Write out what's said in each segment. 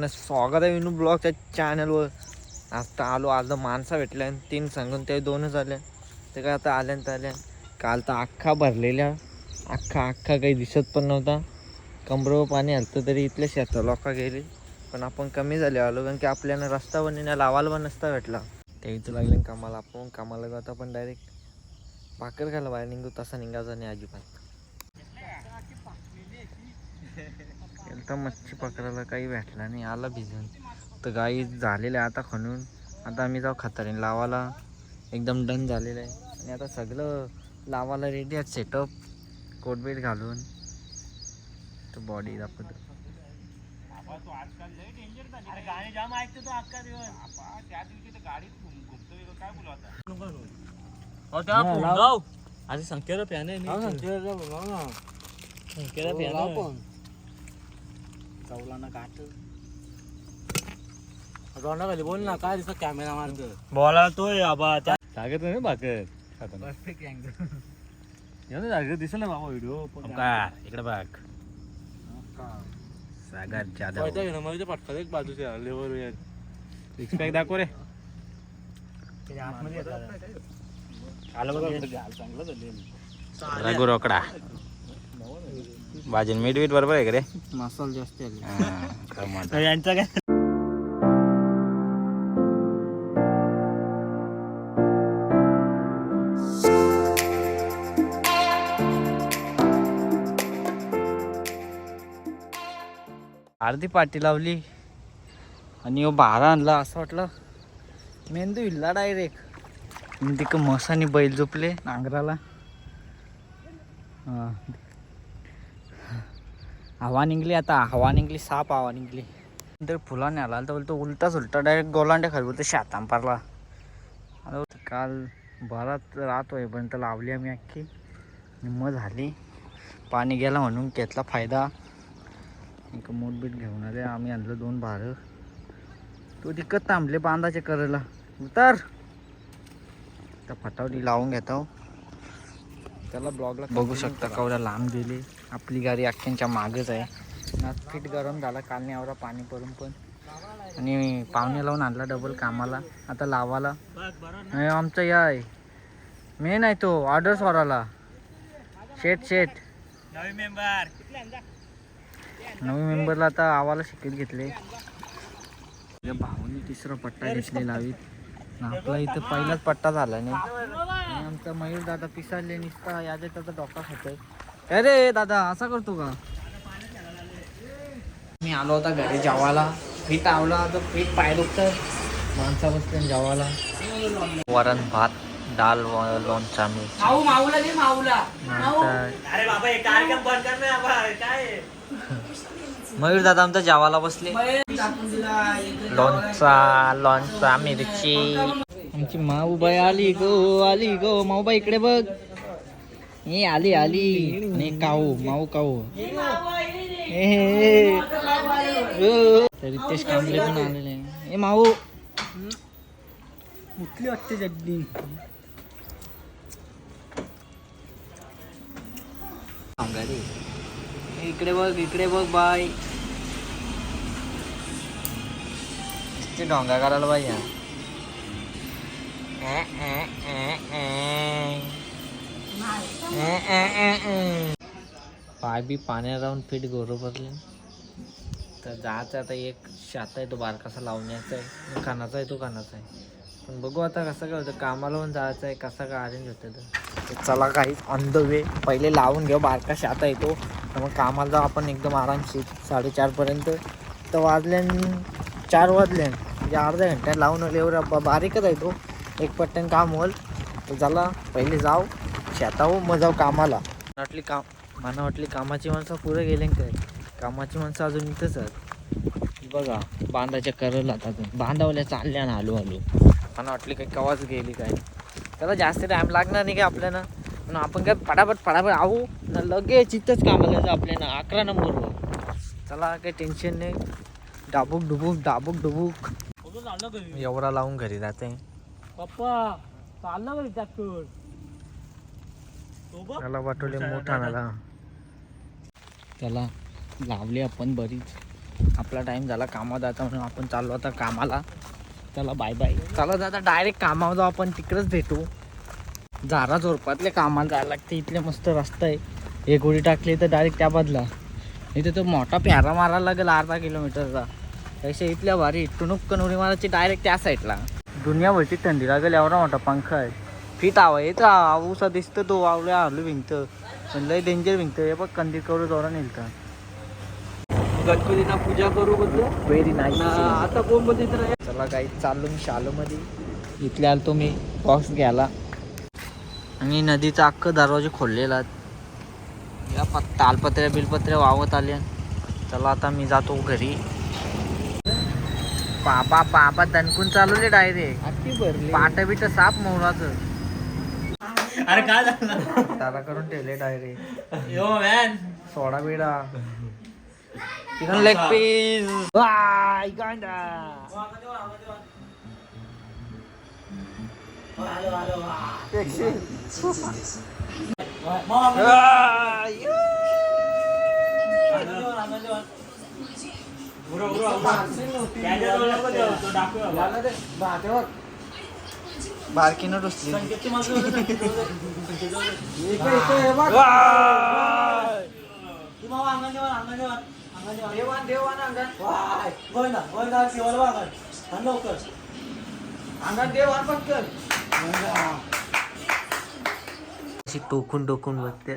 सर्वांना स्वागत आहे विनू ब्लॉगच्या चॅनलवर आता आलो आज माणसं भेटल्या तीन सांगून ते दोनच आले ते काय आता आल्यान तर आल्या काल तर अख्खा भरलेल्या अख्खा अख्खा काही दिसत पण नव्हता. कमरवर पाणी हलतं तरी इथले शेतात लोक गेले. पण आपण कमी झाले आलो कारण की आपल्याला रस्ता बनवण्या लावायला पण नसता भेटला. ते इथं लागले कामाला आपण कामाला जातो पण डायरेक्ट भाकर खायला बाहेर निघू तसा निघायचा नाही अजिबात. गेलता मच्छी पकडायला काही भेटला नाही आला भिजून. तर गाई झालेले आता खणून. आता आम्ही जाऊ खतारीन लावाला एकदम डन झालेलं आहे. आणि आता सगळं लावाला रेडी आहे. सेटअप कोटबीट घालून. तर बॉडी दाखवतो. आधी संख्येला खाली बोल ना काय दिसत कॅमेरा मारतो बोला तोय आबा. त्या नाही भाकर परफेक्ट अँगल लागत दिसेल ना बाबा व्हिडिओ काय इकडे बघ. सागर जाधव. घेणं मला पटकन एक बाजूचे लेवर सिक्स पॅक दाखव रे. रघु रोकडा. भाजून मीठ मीठ बरोबर आहे का रे? मसाला जास्त हा. यांचा काय? अर्धी पाटी लावली आणि ह्यो बारा आणला असं वाटलं. मेंदू हिल्ला डायरेक्ट तिक मसानी बैल झोपले नांगराला. हा. हवा निघली आता हवा निघली साप हवा निघली. नंतर फुलाने आला तर बोलतो उलटाच उलटा डायरेक्ट गोलांड्या खाली बोलतो शाताम पारला. आता काल बराच रात होईपर्यंत लावली आम्ही अख्खी निम्म झाली. पाणी गेला म्हणून घेतला फायदा. एक मोठबीट घेऊन आले आम्ही आणलं दोन भार. तो तिकत थांबले बांधाचे करायला उतर. तर फटावली लावून घेतो. त्याला ब्लॉगला बघू शकता केवढ्या लांब गेली. आपली गाडी अख्ख्यांच्या मागच आहे. आज फिट गरम झाला काल नाही पाणी पडून पण. आणि पाहुणे लावून आणला डबल कामाला. आता लावाला. नाही आमचा या आहे. मेन आहे तो ऑर्डर स्वराला. शेट शेट नवी मेंबर नवीन मेंबरला आता आवाला शिकत घेतले. भाऊनी तिसरा पट्टा घेतले लावीत. आपला इथं पहिलाच पट्टा झाला नाही. आमचा मयूर दादा पिसाळले निसता याच्यात आता डोका खातोय. अरे दादा असा करतो का? मी आलो होता घरी जेवायला. पीठ आवला तर पीठ पाय दुखतं माणसा बसले जेवायला. वरण भात डाल व लोणचा मी अरे बाबा कार्यक्रम बंद कर ना बाबा काय? मयूर दादा आमचा जेवायला बसले. लोणचा लोणचा मिरची. आमची माऊबाई आली गो आली गो. माऊबाई इकडे बघ. हे आली आली. आणि काऊ माऊ काऊ. तर रितेश कांबळे पण आलेले. हे माऊ. उठली वाटते गाडी इकडे बघ इकडे बघ बाय डोंगा करायला पाहिजे पाय बी पाण्यात राहून फिट गोरो भरले. तर जायचं आता एक शाता आहे तो बारकासा लावण्याचा आहे. कानाचा आहे तो कानाचा आहे. पण बघू आता कसं काय होतं. कामाला पण जायचं आहे कसा काय अरेंज होतं तर चला काही ऑन द वे पहिले लावून घेऊ बारका शाता येतो तर मग कामाला जाऊ आपण एकदम आरामशीर साडेचारपर्यंत तर वाजल्यान चार वाजले म्हणजे अर्ध्या घंट्यात लावून आले एवढा. बारीकच आहे तो. एक पट्ट्यान काम होल तर चला पहिले जाऊ. शेताव मग जाऊ कामाला. मला वाटली काम मला वाटली कामाची माणसं पुढे गेले काय? कामाची माणसं अजून इथंच आहेत. बघा बांधाच्या करल आता अजून बांधावल्या चालल्या ना हलू हलू मला वाटली काही कवाच गेली काय? त्याला जास्त टाईम लागणार नाही काय आपल्याला? पण आपण काय फटाफट फटाफट आहो ना लगेच इथंच कामाला जाऊ आपल्याला अकरा नंबरवर. चला काही टेन्शन नाही. डाबूक डुबूक डाबूक डुबूक. एवढा लावून घरी जाते. पप्पा चाललं घरी ट्रॅक्टर त्याला वाटवले मोठा नाला त्याला लावली आपण बरीच. आपला टाइम झाला कामावर जायचा म्हणून आपण चाललो आता कामाला. चला बाय बाय चला आता डायरेक्ट कामावर जाऊ आपण. तिकडेच भेटू. झारा झोरपातले कामाला जायला लागते. इथले मस्त रस्ता आहे. एक उडी टाकली तर डायरेक्ट त्या बदला इथे तो मोठा प्यारा मारायला लागेल अर्धा किलोमीटरचा. तसे इथल्या भारी. टुनुक्कन उडी मारायची डायरेक्ट त्या साईडला दुनियाभरची थंडी लागेल. एवढा मोठा पंखा आहे. फिट आवा येत आऊसा दिसतं तो आवल्या आलू भिंत पण लय डेंजर भिंत हे बघ कंदीर करू जोरा नेलता गणपतीला पूजा करू बदल व्हेरी नाईस आता कोण तर चला काही चाललो मी शालोमध्ये. इथले आलो तो मी बॉक्स घ्यायला. आणि नदीचा अख्खं दरवाजे खोललेला या पत तालपत्र्या बिलपत्र्या वावत आले चला आता मी जातो घरी. पापा पापा दणकून चालवले डायरेक्ट पाट बिट साप मोराचं अरे काय झालं? त्याला करून ठेवले डायरेक्ट यो मॅन सोडा बिडा. चिकन लेग पीस बारकीनं रुसली अशी टोकून टोकून बघते.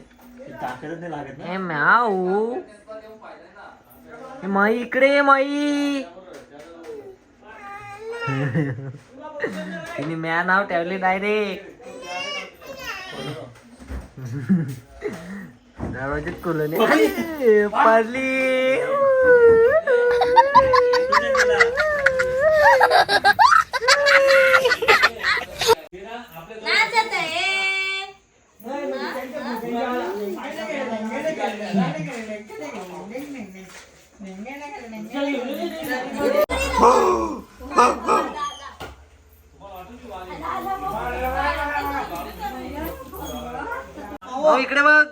ए म्याऊ. माई इकडे माई. तिने म्या नाव ठेवले डायरेक्ट दरवाजेत कुलले पडली. हो इकडे बघ.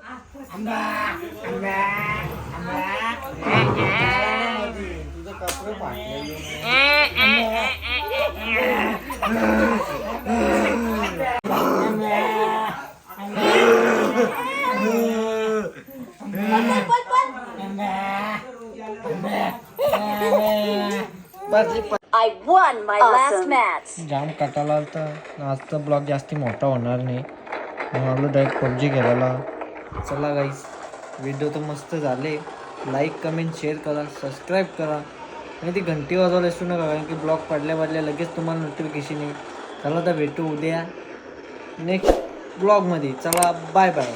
I won my last match. जाम कटाला तर आजचा ब्लॉग जास्ती मोठा होणार नाही. मग आपलं डायरेक्ट पबजी खेळायला. चला गाईस व्हिडिओ तर मस्त झाले. लाईक कमेंट शेअर करा सबस्क्राईब करा. आणि ती घंटी वाजवायला असू नका कारण की ब्लॉग पडल्या पडल्या लगेच तुम्हाला नोटिफिकेशन येईल. चला तर भेटू उद्या नेक्स्ट ब्लॉगमध्ये चला बाय बाय